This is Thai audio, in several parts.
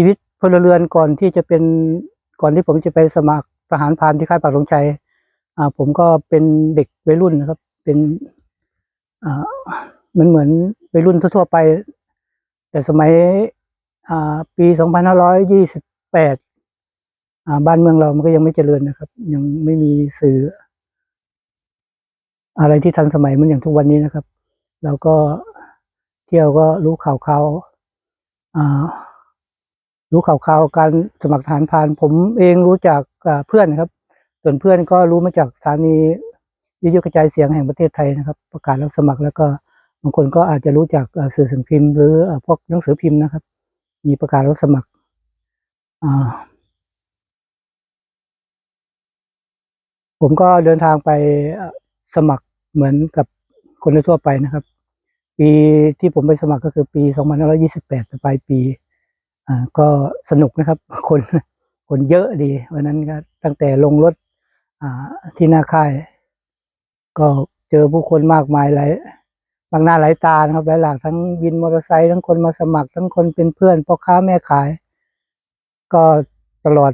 ชีวิตพลเรือนก่อนที่จะเป็นก่อนที่ผมจะไปสมัครทหารพานที่ค่ายปักธงชัยอ่าผมก็เป็นเด็กวัยรุ่นนะครับ เป็นอ่าเหมือนเหมือนวัยรุ่นทั่วๆไป แต่สมัยอ่าปีสองพันห้าร้อยยี่สิบแปดอ่าบ้านเมืองเรามันก็ยังไม่เจริญนะครับ ยังไม่มีสื่อ อะไรที่ทันสมัยเหมันอย่างทุกวันนี้นะครับแล้วก็เที่ยวก็รู้ข่าวข่าวอ่า รู้ข่าวข่าวการสมัครทหารพาน ผมเองรู้จากเพื่อนนะครับ ส่วนเพื่อนก็รู้มาจากสถานีวิทยุกระจายเสียงแห่งประเทศไทยนะครับ ประกาศรับสมัครแล้วก็บางคนก็อาจจะรู้จากสื่อสิ่งพิมพ์หรือพวกหนังสือพิมพ์นะครับ มีประกาศรับสมัครผมก็เดินทางไปสมัครเหมือนกับคนทั่วไปนะครับ ปีที่ผมไปสมัครก็คือปี 2528ปลายปี อ่าก็สนุกนะครับ คนคนเยอะดีวันนั้นก็ตั้งแต่ลงรถอ่าที่หน้าค่าย ก็เจอผู้คนมากมายหลายบางหน้าหลายตานะครับหลายหลากทั้งวินมอเตอร์ไซค์ทั้งคนมาสมัคร ทั้งคนเป็นเพื่อนพ่อค้าแม่ขาย ก็ตลอด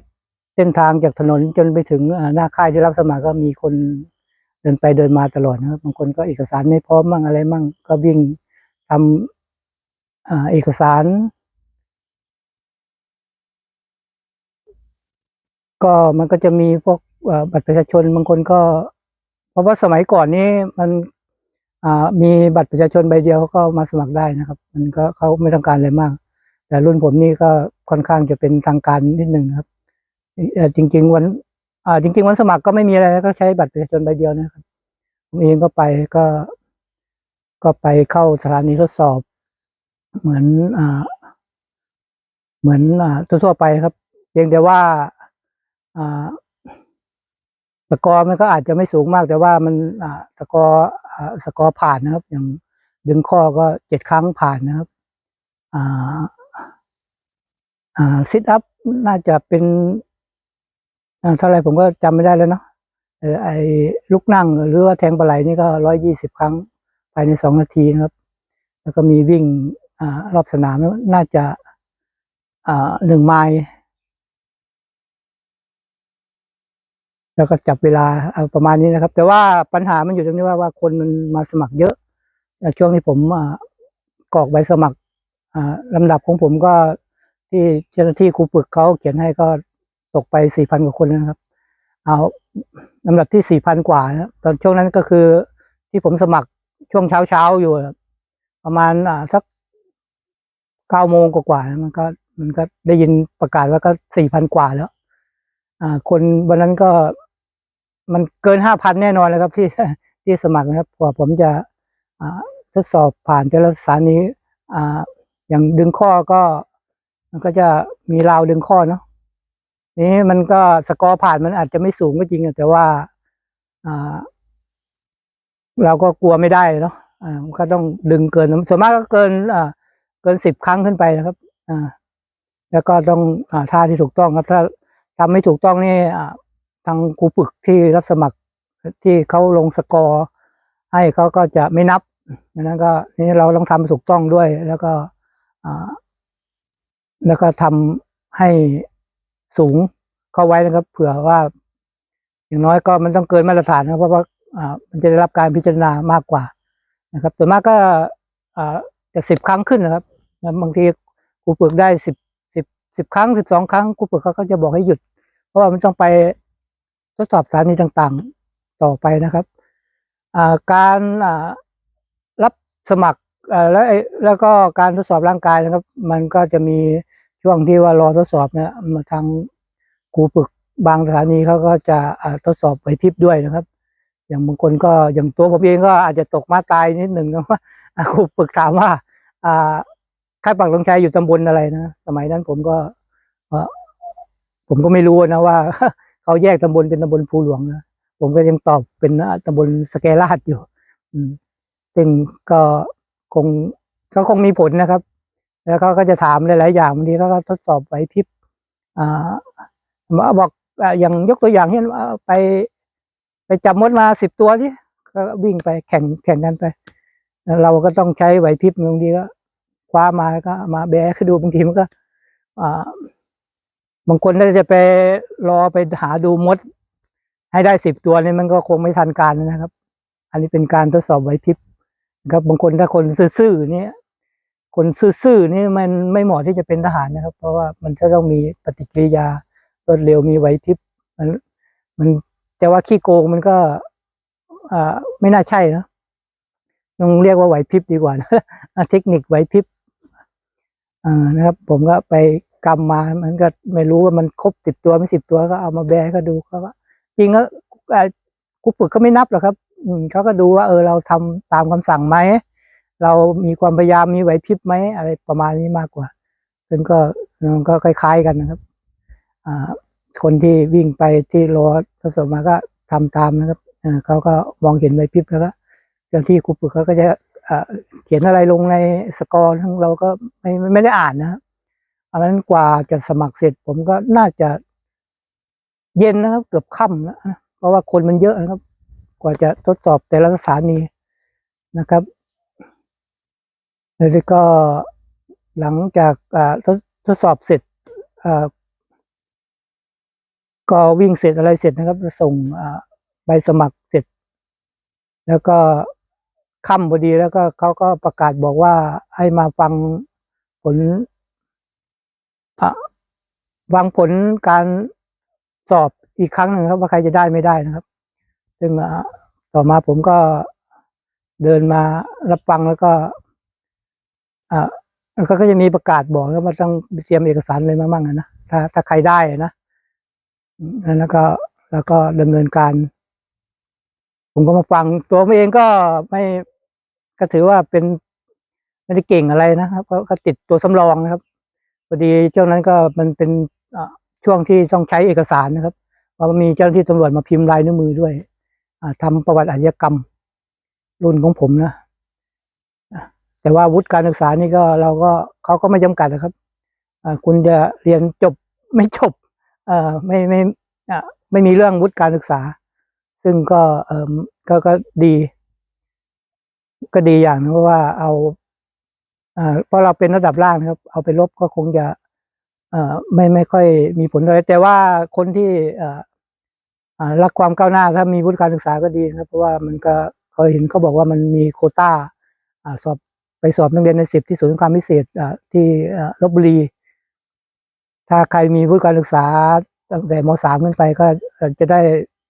เส้นทางจากถนนจนไปถึงหน้าค่ายที่รับสมัครก็มีคนเดินไปเดินมาตลอดนะครับบางคนก็เอกสารไม่พร้อมมั่งอะไรมั่ง ก็วิ่งทำเอกสาร ก็มันก็จะมีพวกบัตรประชาชนบางคนก็ เพราะว่าสมัยก่อนนี้มันมีบัตรประชาชนใบเดียวเขาก็มาสมัครได้นะครับ มันก็เขาไม่ต้องการอะไรมาก แต่รุ่นผมนี่ก็ค่อนข้างจะเป็นทางการนิดนึงนะครับเอ่จริง ๆ วันจริง ๆ วันสมัครก็ไม่มีอะไรนะก็ใช้บัตรประชาชนใบเดียวนะครับผมเองก็ไปก็ ก็ไปเข้าสถานีทดสอบ เหมือนอเหมือนอทั่วๆไปครับ เพียงแต่ว่า อ่าสกอมันก็อาจจะไม่สูงมาก แต่ว่ามันอ่าสกอร์อ่าสกอผ่านนะครับ อย่างดึงข้อก็เจ็ดครั้งผ่านนะครับอ่าอ่าซิทอัพน่าจะเป็นอ่าเท่าไรผมก็จำไม่ได้แล้วเนาะเออไอ้ลุกนั่งหรือว่าแทงปลาไหลนี่ก็ร้อยยี่สิบครั้งภายในสองนาทีนะครับ แล้วก็มีวิ่งอ่ารอบสนามน่าจะอ่าหนึ่งไมล์ แล้วก็จับเวลาเอาประมาณนี้นะครับ แต่ว่าปัญหามันอยู่ตรงนี้ว่าว่าคนมันมาสมัครเยอะช่วงที่ผมกรอกใบสมัครอ่าลำดับของผมก็ที่เจ้าหน้าที่ครูฝึกเขาเขียนให้ก็ตกไปสี่พันกว่าคนนะครับ เอาลำดับที่สี่พันกว่านะตอนช่วงนั้นก็คือที่ผมสมัครช่วงเช้าเช้าๆอยู่ ประมาณอ่าสักเก้าโมงกว่าๆมันก็มันก็ได้ยินประกาศว่าก็สี่พันกว่าแล้ว อ่า คนวันนั้นก็ มันเกินห้าพันแน่นอนเลยครับที่ที่สมัครนะครับกว่าผมจะทดสอบผ่านแต่ละสถานีอ่าอย่างดึงข้อก็ มันก็จะมีราวดึงข้อเนาะนี้มันก็สกอร์ผ่านมันอาจจะไม่สูงก็จริงแต่ว่าอ่าเราก็กลัวไม่ได้เนาะอ่ามันก็ต้องดึงเกินส่วนมากก็เกินอ่าเกินสิบครั้งขึ้นไปนะครับอ่าแล้วก็ต้องอ่าท่าที่ถูกต้องครับ ถ้าทำไม่ถูกต้องนี่อ่า ทางครูฝึกที่รับสมัครที่เขาลงสกอร์ ให้เขาก็จะไม่นับนั้นก็นี่เราต้องทำถูกต้องด้วย แล้วก็แล้วก็ทำให้สูงเข้าไว้นะครับ เผื่อว่า อย่างน้อยก็มันต้องเกินมาตรฐานนะเพราะว่ามันจะได้รับการพิจารณามากกว่านะครับส่วนมากก็จะสิบครั้งขึ้นนะครับบางทีครูฝึกได้สิบสิบสิบครั้งสิบสองครั้งครูฝึกเขาก็จะบอกให้หยุด เพราะว่ามันต้องไป ทดสอบสถานีต่างๆต่อไปนะครับการรับสมัครแล้วแล้วก็การทดสอบร่างกายนะครับ มันก็จะมีช่วงที่ว่ารอทดสอบเนี่ยมาทางครูฝึกบางสถานีเขาก็จะทดสอบไหวพริบด้วยนะครับ อย่างบางคนก็อย่างตัวผมเองก็อาจจะตกมาตายนิดหนึ่งนะว่าครูฝึกถามว่าค่ายปักลงชัยอยู่ตำบลอะไรนะสมัยนั้นผมก็ผมก็ไม่รู้นะว่า เขาแยกตำบลเป็นตำบลภูหลวงนะผมก็ยังตอบเป็นตำบลสแกลาดอยู่ซึ่งก็คงเขาคงมีผลนะครับ แล้วเขาก็จะถามหลาย ๆ อย่างบางทีเขาก็ทดสอบไหวพริบอ่ามาบอกอย่างยกตัวอย่างเช่นไป ไปจับมดมาสิบตัวที่ก็วิ่งไปแข่งแข่งกันไป เราก็ต้องใช้ไหวพริบบางทีก็คว้ามาก็มาแบกให้ดูบางทีมันก็ อ่า บางคนถ้าจะไปรอไปหาดูมด ให้ได้สิบตัวนี่มันก็คงไม่ทันการนะครับ อันนี้เป็นการทดสอบไหวพริบครับ บางคนถ้าคนซื่อๆนี่คนซื่อๆนี่มันไม่เหมาะที่จะเป็นทหารนะครับ เพราะว่ามันจะต้องมีปฏิกิริยารวดเร็วมีไหวพริบมันมันจะว่าขี้โกงมันก็อ่าไม่น่าใช่นะต้องเรียกว่าไหวพริบดีกว่านะเทคนิคไหวพริบอ่านะครับ ผมก็ไป กำมมา มันก็ไม่รู้ว่ามันครบสิบตัวไม่สิบตัวก็เอามาแบก็ดูเขาว่า จริงแล้วครูฝึกก็ไม่นับหรอกครับอืเขาก็ดูว่าเออเราทำตามคำสั่งไหมเรามีความพยายามมีไหวพริบไหมอะไรประมาณนี้มากกว่า ซึ่งก็มันก็คล้ายๆกันนะครับ อ่า คนที่วิ่งไปที่รอทดสอบมาก็ทำตามนะครับเขาก็มองเห็นไหวพริบแล้วก็เจ้าที่ครูฝึกเขาก็จะเขียนอะไรลงในสกอร์ทั้งเราก็ไม่ไม่ไม่ได้อ่านนะครับ อันนั้นกว่าจะสมัครเสร็จ ผมก็น่าจะเย็นนะครับ เกือบค่ำแล้วนะเพราะว่าคนมันเยอะนะครับ กว่าจะทดสอบแต่ละสถานีนะครับแล้วก็หลังจากอ่าทดทดสอบเสร็จอ่าก็วิ่งเสร็จอะไรเสร็จนะครับส่งใบสมัครเสร็จ แล้วก็ค่ำพอดีแล้วก็เขาก็ประกาศบอกว่าให้มาฟังผล อะฟังผลการสอบอีกครั้งหนึ่งครับว่าใครจะได้ไม่ได้นะครับ ซึ่งอะต่อมาผมก็เดินมารับฟังแล้วก็อ่าแล้วก็จะมีประกาศบอกแล้วว่าต้องเตรียมเอกสารอะไรมาบ้างอะนะถ้าถ้าใครได้อะนะแล้วก็แล้วก็ดำเนินการ ผมก็มาฟังตัวผมเองก็ไม่ก็ถือว่าเป็นไม่ได้เก่งอะไรนะครับก็ติดตัวสำรองนะครับ อดีช่วงนั้นก็มันเป็นช่วงที่ต้องใช้เอกสารนะครับเพราะว่ามีเจ้าหน้าที่ตำรวจมาพิมพ์ลายนิ้วมือด้วยอ่าทำประวัติอาชญากรรมรุ่นของผมนะแต่ว่าวุฒิการศึกษานี่ก็เราก็เขาก็ไม่จำกัดนะครับคุณจะเรียนจบไม่จบเอ่ไม่ไม่ไม่มีเรื่องวุฒิการศึกษา ซึ่งก็เออก็ก็ดี ก็ดีอย่างนึงเพราะว่าเอา เพราะเราเป็นระดับล่างนะครับ เอาไปลบก็คงจะอ่อไม่ไม่ค่อยมีผลอะไรแต่ว่าคนที่อ่ารักความก้าวหน้าถ้ามีวุฒิการศึกษาก็ดีนะครับ เพราะว่ามันก็เคยเห็นเขาบอกว่ามันมีโคต้าอ่าสอบไปสอบนักเรียนในสิบที่ศูนย์ครามพิเศษอ่าที่ลบบุรี ถ้าใครมีวุฒิการศึกษาตั้งแต่มสามขึ้นไปก็จะได้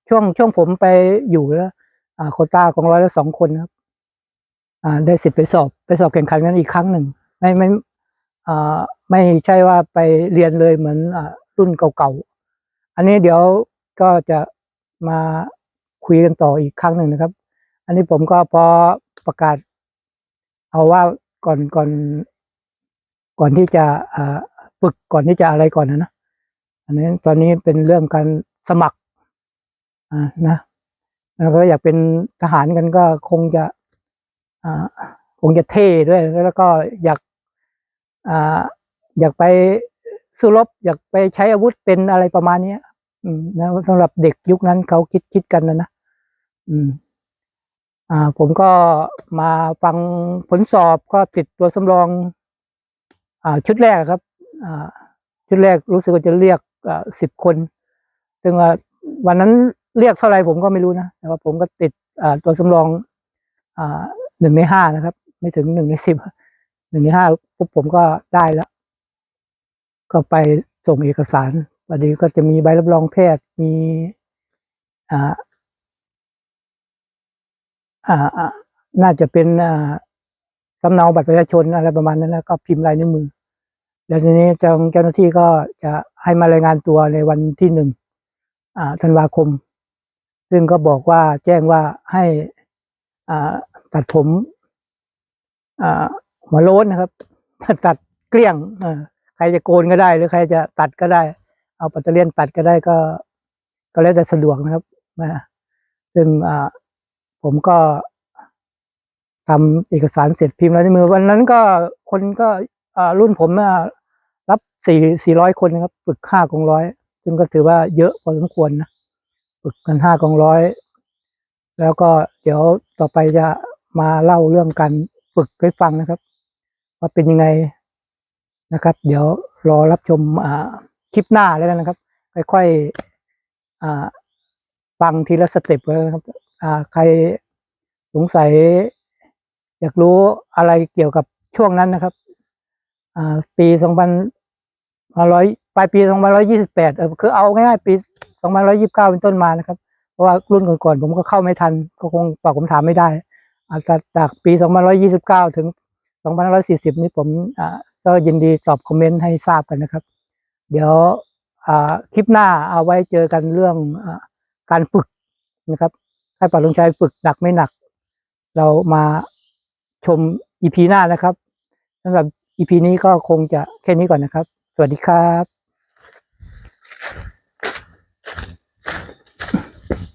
ช่วงช่วงผมไปอยู่แล้วอ่าโคต้าของร้อยละสองคนครับ ได้สิทธิ์ไปสอบไปสอบแข่งขันกันอีกครั้งหนึ่งไม่ไม่อ่าไม่ใช่ว่าไปเรียนเลยเหมือนอรุ่นเก่าๆอันนี้เดี๋ยวก็จะมาคุยกันต่ออีกครั้งหนึ่งนะครับ อันนี้ผมก็พอประกาศ เอาว่าก่อนก่อน ก่อนที่จะอ่าฝึกก่อนที่จะอะไรก่อนนะนะอันนี้ตอนนี้เป็นเรื่องการสมัครอ่านะแล้วก็อยากเป็นทหารกันก็คงจะ อ่าคงจะเท่ด้วย แล้วก็อยากอยากไปสู้รบ อยากไปใช้อาวุธเป็นอะไรประมาณนี้นะสำหรับเด็กยุคนั้นเขาคิดคิดกันนะนะผมก็มาฟังผลสอบก็ติดตัวสำรองอชุดแรกครับชุดแรกรู้สึกว่าจะเรียกสิบคนซึ่งวันนั้นเรียกเท่าไหร่ผมก็ไม่รู้นะแต่ว่าผมก็ติดตัวสำรองอ หนึ่งในห้านะครับ ไม่ถึงหนึ่งในสิบหนึ่งในห้าปุ๊บผมก็ได้แล้ว ก็ไปส่งเอกสารวันนี้ก็จะมีใบรับรองแพทย์มีอ่าอ่าน่าจะเป็นอ่าสำเนาบัตรประชาชนอะไรประมาณนั้นแล้วก็พิมพ์ลายนิ้วมือ แล้วทีนี้เจ้าเจ้าหน้าที่ก็จะให้มารายงานตัวในวันที่หนึ่งอ่าธันวาคม ซึ่งก็บอกว่าแจ้งว่าให้อ่า ตัดผมอ่าหัวโล้นนะครับตัดเกลี้ยงใครจะโกนก็ได้ หรือใครจะตัดก็ได้ เอาปัตเตอร์เลียนตัดก็ได้ก็ ก็แล้วแต่สะดวกนะครับนะซึ่งผมก็ทำเอกสารเสร็จพิมพ์ลายนิ้วมือ วันนั้นก็คนก็รุ่นผมรับสี่สี่ร้อยคนนะครับ ฝึกห้ากองร้อยซึ่งก็ถือว่าเยอะพอสมควรนะ ฝึกกันห้ากองร้อย แล้วก็เดี๋ยวต่อไปจะ มาเล่าเรื่องการฝึกให้ฟังนะครับ ว่าเป็นยังไงนะครับ เดี๋ยวรอรับชมคลิปหน้าแล้วกันนะครับ ค่อยๆฟังทีละสเต็ปเลยนะครับใครสงสัย อยากรู้อะไรเกี่ยวกับช่วงนั้นนะครับปีสองพันร้อยปลายปีสองพันร้อยยี่สิบแปดเออคือเอาง่ายๆปีสองพันร้อยยี่สิบเก้าเป็นต้นมานะครับ เพราะว่ารุ่นก่อนๆผมก็เข้าไม่ทัน ก็คงตอบคำถามไม่ได้ อาจากปีสองพันร้อยยี่สิบเก้าถึงสองพันร้อยสี่สิบนี้ผมก็ยินดีตอบคอมเมนต์ให้ทราบกันนะครับ เดี๋ยวคลิปหน้าเอาไว้เจอกันเรื่องอการฝึกนะครับให้ปาลงชัยฝึกหนักไม่หนัก เรามาชมอีพีหน้านะครับสำหรับอีพีนี้ก็คงจะแค่นี้ก่อนนะครับ สวัสดีครับ